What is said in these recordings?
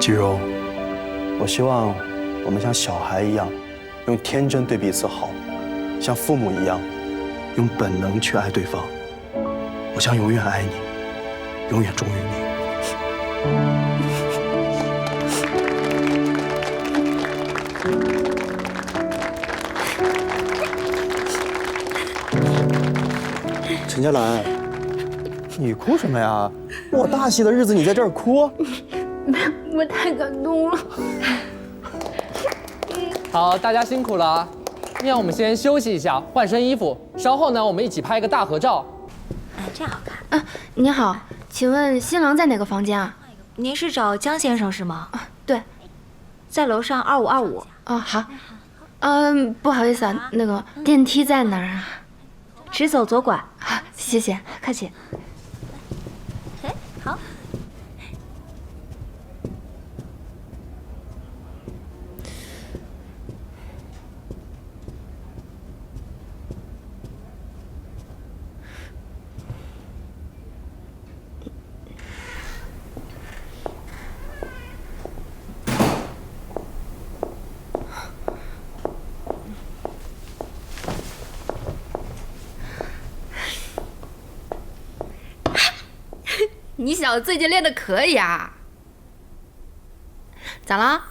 季柔，我希望我们像小孩一样，用天真对彼此好，像父母一样，用本能去爱对方。我将永远爱你，永远忠于你。陈佳兰，你哭什么呀？我大喜的日子你在这儿哭？我太感动了。好，大家辛苦了啊！那我们先休息一下，换身衣服。稍后呢，我们一起拍一个大合照。哎，这样好看。啊，您好，请问新郎在哪个房间啊？您是找江先生是吗？啊，对，在楼上二五二五。哦，好。嗯，不好意思啊，那个电梯在哪儿啊？直走左拐。好，谢谢，客气。你小子最近练的可以啊，咋了？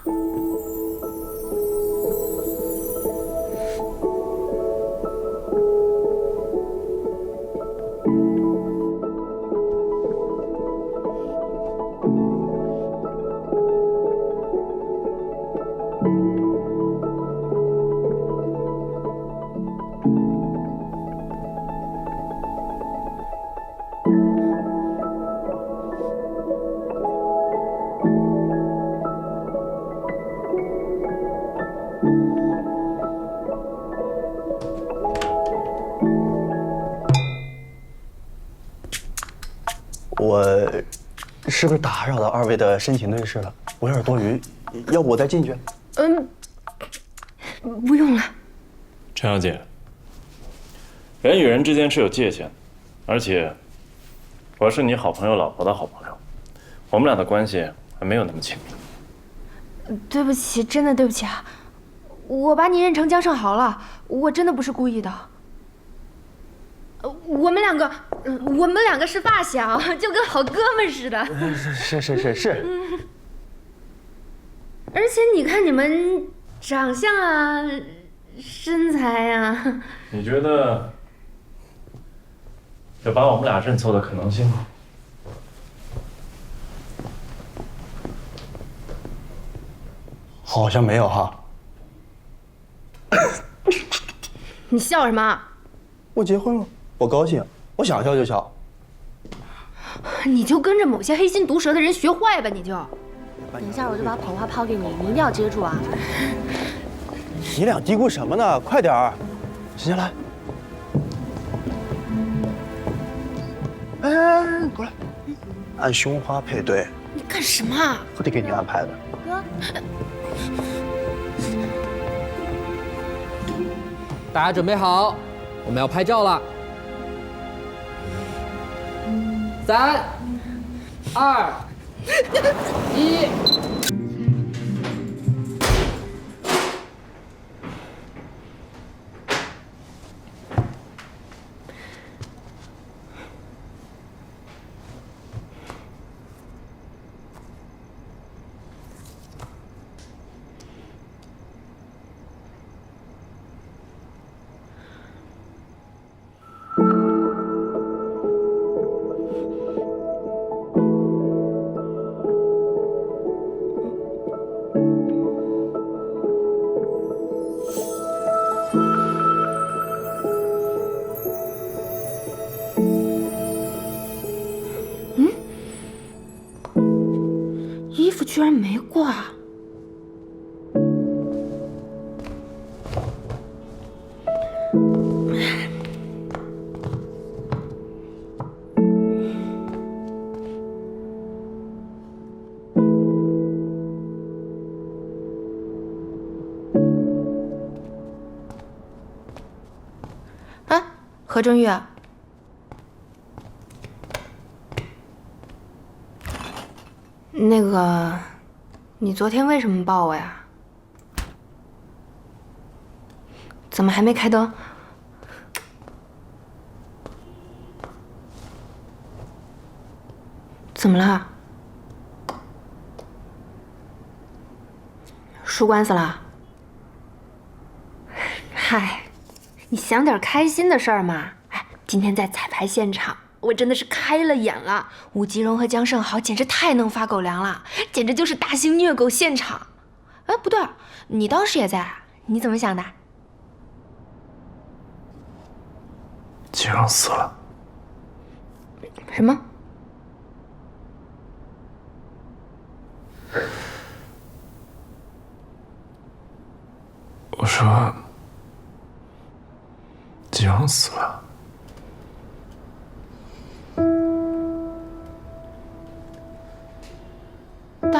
是不是打扰到二位的深情对视了？我有点多余，要不我再进去？嗯，不用了。陈小姐，人与人之间是有界限，而且我是你好朋友老婆的好朋友，我们俩的关系还没有那么亲密。对不起，真的对不起啊，我把你认成江胜豪了，我真的不是故意的。呃我们两个，呃我们两个是发小，就跟好哥们似的。是是是是，而且你看你们长相啊，身材啊，你觉得有把我们俩认错的可能性吗？好像没有哈。你笑什么？我结婚了，我高兴，我想笑就笑。你就跟着某些黑心毒舌的人学坏吧，你就。等一下我就把捧花抛给你，你一定要接住啊！你俩嘀咕什么呢？快点儿，沈佳来。哎哎哎，过来，按胸花配对，你干什么啊？我得给你安排的。哥，大家准备好，我们要拍照了。三、二、一。居然没挂。哎，何正玉，那个，你昨天为什么抱我呀？怎么还没开灯？怎么了？输官司了？嗨，你想点开心的事儿嘛！哎，今天在彩排现场，我真的是开了眼了。武吉荣和姜胜豪简直太能发狗粮了，简直就是大型虐狗现场。哎，不对，你当时也在啊，你怎么想的？吉荣死了，什么？我说吉荣死了。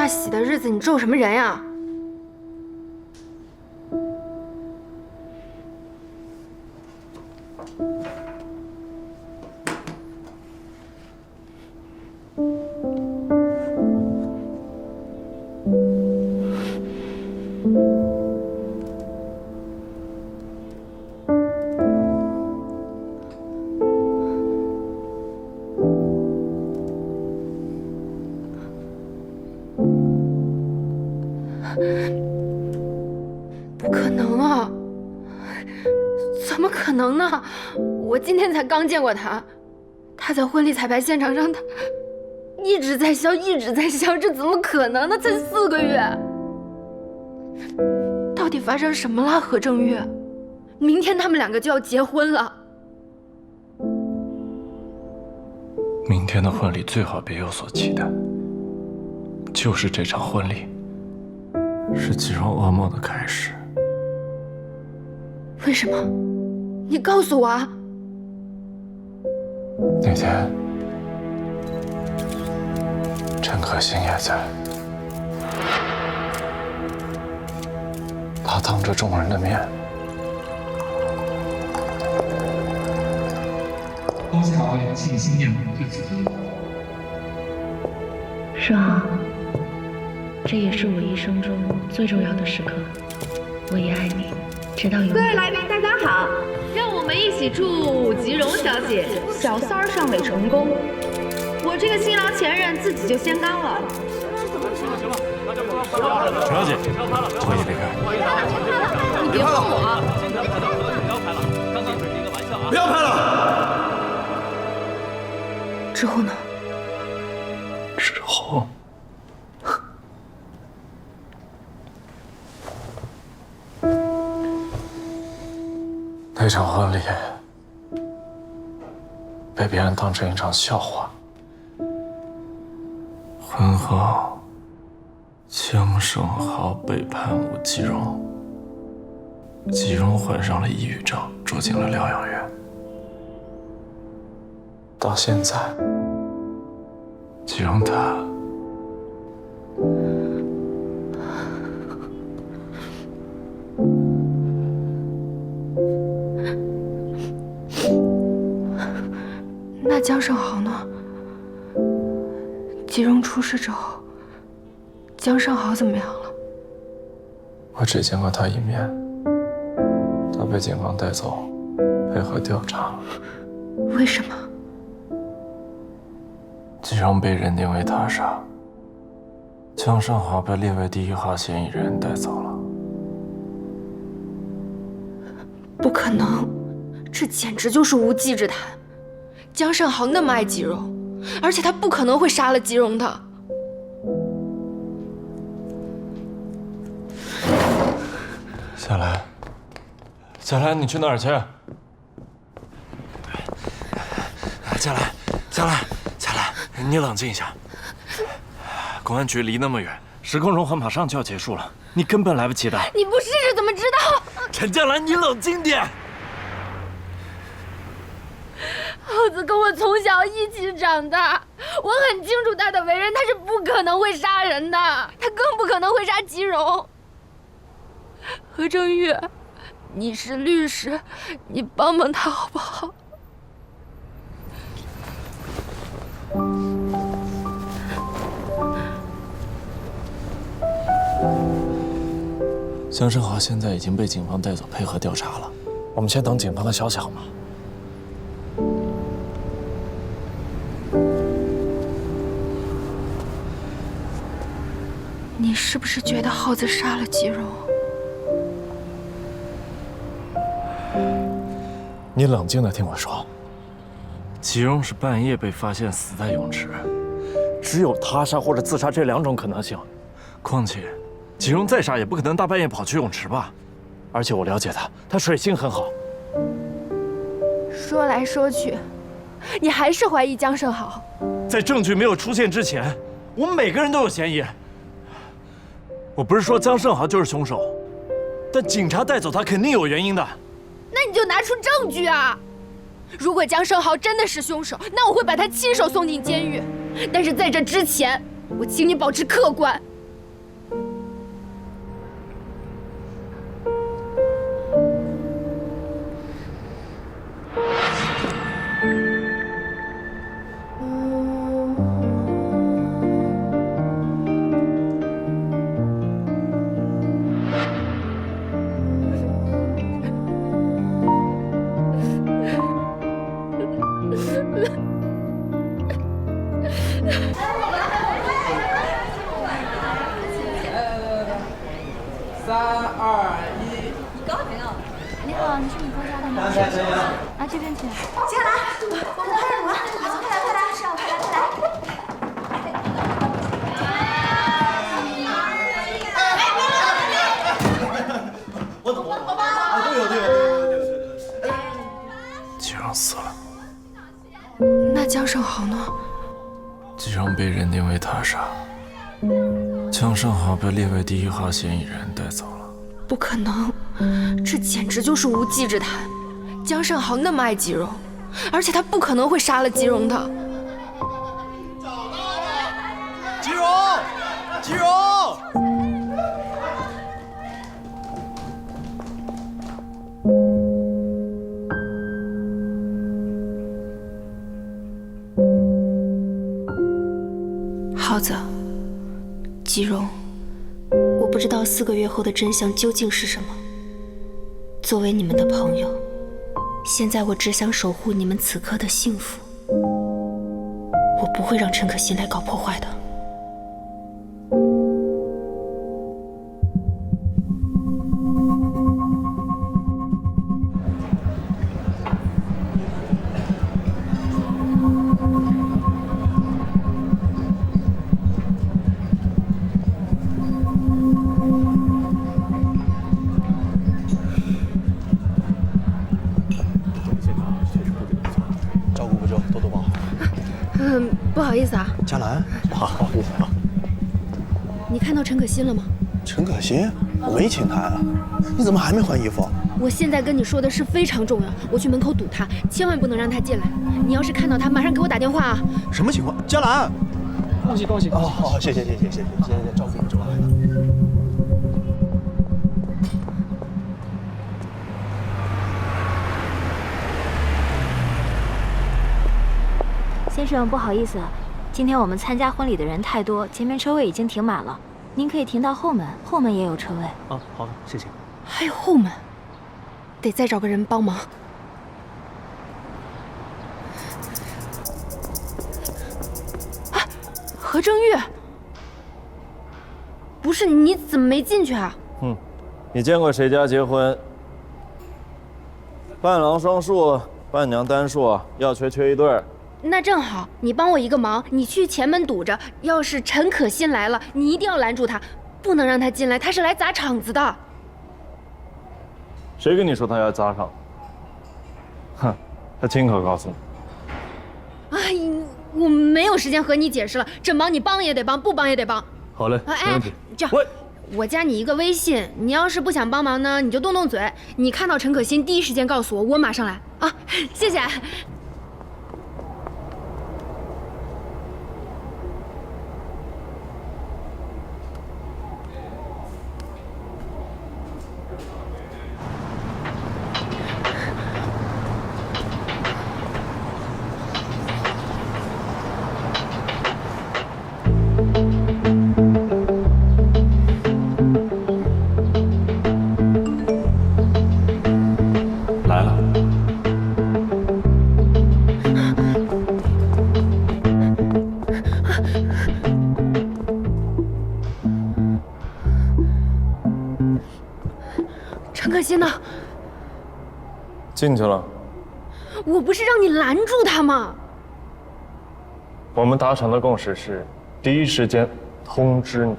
喜的日子，你咒什么人呀？才刚见过他，他在婚礼彩排现场上，他一直在笑，一直在笑，这怎么可能呢？才四个月，到底发生什么了？何正月，明天他们两个就要结婚了。明天的婚礼最好别有所期待，就是这场婚礼是季荣噩梦的开始。为什么？你告诉我啊！那天，陈可辛也在，他当着众人的面，恭喜好友庆新宴会最吉利。说好，这也是我一生中最重要的时刻。我也爱你，直到永远。各位来宾，大家好，让我们一起祝吉荣小姐小三儿上位成功。我这个新郎前任自己就先干了。程小姐，我也别开。你别碰我。不要拍了，刚刚只是一个玩笑啊不要拍了！之后呢？那场婚礼被别人当成一场笑话。婚后，江胜豪背叛吴吉荣，季荣患上了抑郁症，住进了疗养院。到现在，季荣他。江胜豪呢？吉荣出事之后，江胜豪怎么样了？我只见过他一面，他被警方带走，配合调查。为什么？吉荣被认定为他杀，江胜豪被列为第一号嫌疑人带走了。不可能，这简直就是无稽之谈。江胜豪那么爱吉荣，而且他不可能会杀了吉荣的。夏兰，夏兰，你去哪儿去？夏兰，夏兰，夏兰，你冷静一下。公安局离那么远，时空融合马上就要结束了，你根本来不及的。你不试试怎么知道？陈江兰，你冷静点。耗跟我从小一起长大，我很清楚他的为人，他是不可能会杀人的，他更不可能会杀吉荣。何正玉，你是律师，你帮帮他好不好？江胜豪现在已经被警方带走，配合调查了。我们先等警方的消息好吗？是觉得耗子杀了吉荣？你冷静的听我说。吉荣是半夜被发现死在泳池，只有他杀或者自杀这两种可能性。况且，吉荣再傻也不可能大半夜跑去泳池吧？而且我了解他，他水性很好。说来说去，你还是怀疑江胜豪。在证据没有出现之前，我们每个人都有嫌疑。我不是说江胜豪就是凶手，但警察带走他肯定有原因的。那你就拿出证据啊！如果江胜豪真的是凶手，那我会把他亲手送进监狱。但是在这之前，我请你保持客观。江胜豪呢？吉荣被认定为他杀，江胜豪被列为第一号嫌疑人带走了。不可能，这简直就是无稽之谈。江胜豪那么爱吉荣，而且他不可能会杀了吉荣的。找到了吉荣，吉荣。四个月后的真相究竟是什么。作为你们的朋友，现在我只想守护你们此刻的幸福。我不会让陈可辛来搞破坏的。嗯，不好意思啊，佳兰，好，不好意思啊。你看到陈可辛了吗？陈可辛，我没请他呀。你怎么还没换衣服？我现在跟你说的是非常重要，我去门口堵他，千万不能让他进来。你要是看到他，马上给我打电话啊！什么情况？佳兰。恭喜恭喜恭哦，喜！好，好，谢谢，谢谢，谢谢，谢谢，照顾你周啊。先生，不好意思，今天我们参加婚礼的人太多，前面车位已经停满了，您可以停到后门，后门也有车位。啊，好的，谢谢。还有后门，得再找个人帮忙。啊，何正玉，不是你怎么没进去啊？嗯，你见过谁家结婚？伴郎双数，伴娘单数，要缺缺一对儿。那正好，你帮我一个忙，你去前门堵着。要是陈可辛来了，你一定要拦住他，不能让他进来，他是来砸场子的。谁跟你说他要砸场？哼，他亲口告诉你。哎，我没有时间和你解释了，这忙你帮也得帮，不帮也得帮。好嘞，哎哎，这样喂，我加你一个微信，你要是不想帮忙呢，你就动动嘴。你看到陈可辛，第一时间告诉我，我马上来啊！谢谢。进去了。我不是让你拦住他吗？我们达成的共识是，第一时间通知你。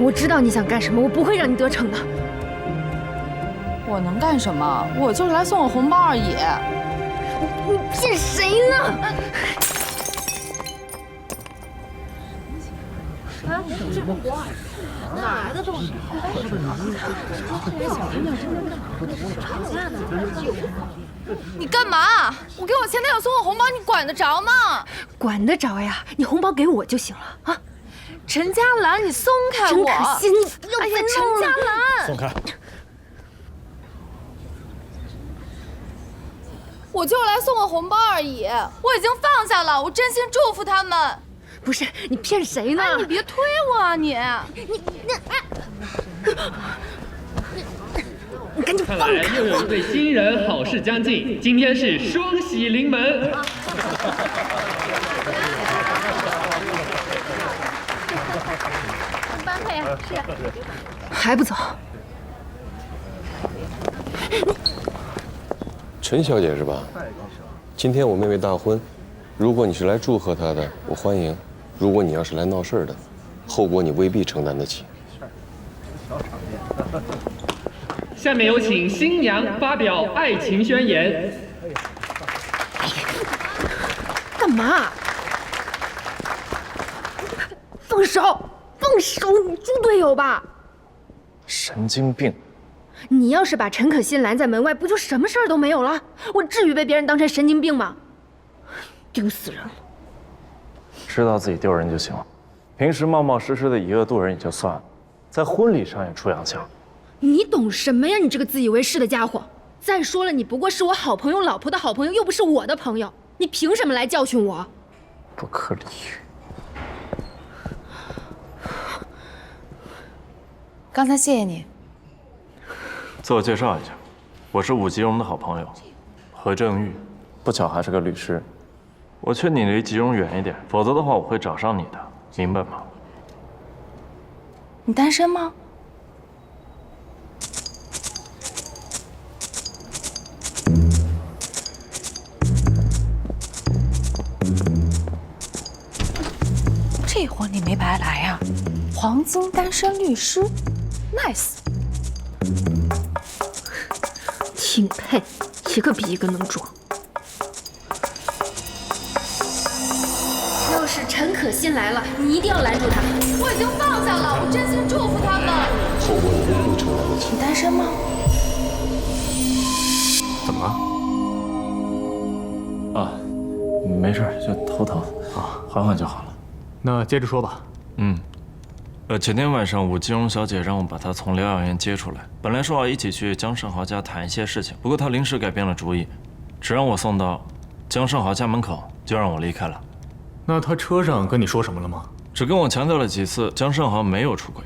我知道你想干什么，我不会让你得逞的。我能干什么？我就是来送我红包而已。你骗谁呢？你干嘛？我给我前男友送个红包，你管得着吗？管得着呀，你红包给我就行了啊。陈佳兰，你松开陈我！可辛，你不要哎呀，陈佳。兰，松开！我就来送个红包而已，我已经放下了，我真心祝福他们。不是你骗谁呢？哎，你别推我啊你！你赶紧看来放开又有一对新人好事将近，今天是双喜临门。还不走？陈小姐是吧？今天我妹妹大婚，如果你是来祝贺她的，我欢迎；如果你要是来闹事儿的，后果你未必承担得起。下面有请新娘发表爱情宣言。干嘛？放手！放手！你猪队友吧？神经病！你要是把陈可辛拦在门外，不就什么事儿都没有了？我至于被别人当成神经病吗？丢死人了！知道自己丢人就行了，平时冒冒失失的以恶度人也就算了，在婚礼上也出洋相。你懂什么呀？你这个自以为是的家伙！再说了，你不过是我好朋友老婆的好朋友，又不是我的朋友，你凭什么来教训我？不可理喻！刚才谢谢你。自我介绍一下，我是武吉荣的好朋友何正玉，不巧还是个律师。我劝你离吉荣远一点，否则的话我会找上你的，明白吗？你单身吗？这活你没白来呀、黄金单身律师，nice。钦佩，一个比一个能装。要是陈可辛来了，你一定要拦住他。我已经放下了，我真心祝福他们。后果你未必承担得起。你单身吗？怎么了？啊，没事，就头疼啊，缓缓就好了。那接着说吧。嗯，呃，前天晚上武金荣小姐让我把她从疗养院接出来，本来说好一起去江胜豪家谈一些事情，不过她临时改变了主意，只让我送到江胜豪家门口，就让我离开了，那他车上跟你说什么了吗？只跟我强调了几次江胜豪没有出轨。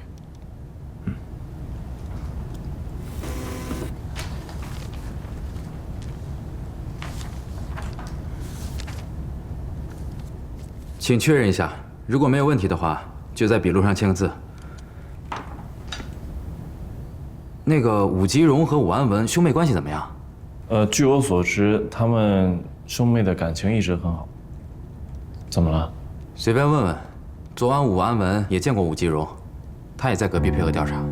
请确认一下，如果没有问题的话，就在笔录上签个字。那个武吉荣和武安文兄妹关系怎么样？呃，据我所知，他们兄妹的感情一直很好。怎么了？随便问问。昨晚武安文也见过武吉荣，他也在隔壁配合调查。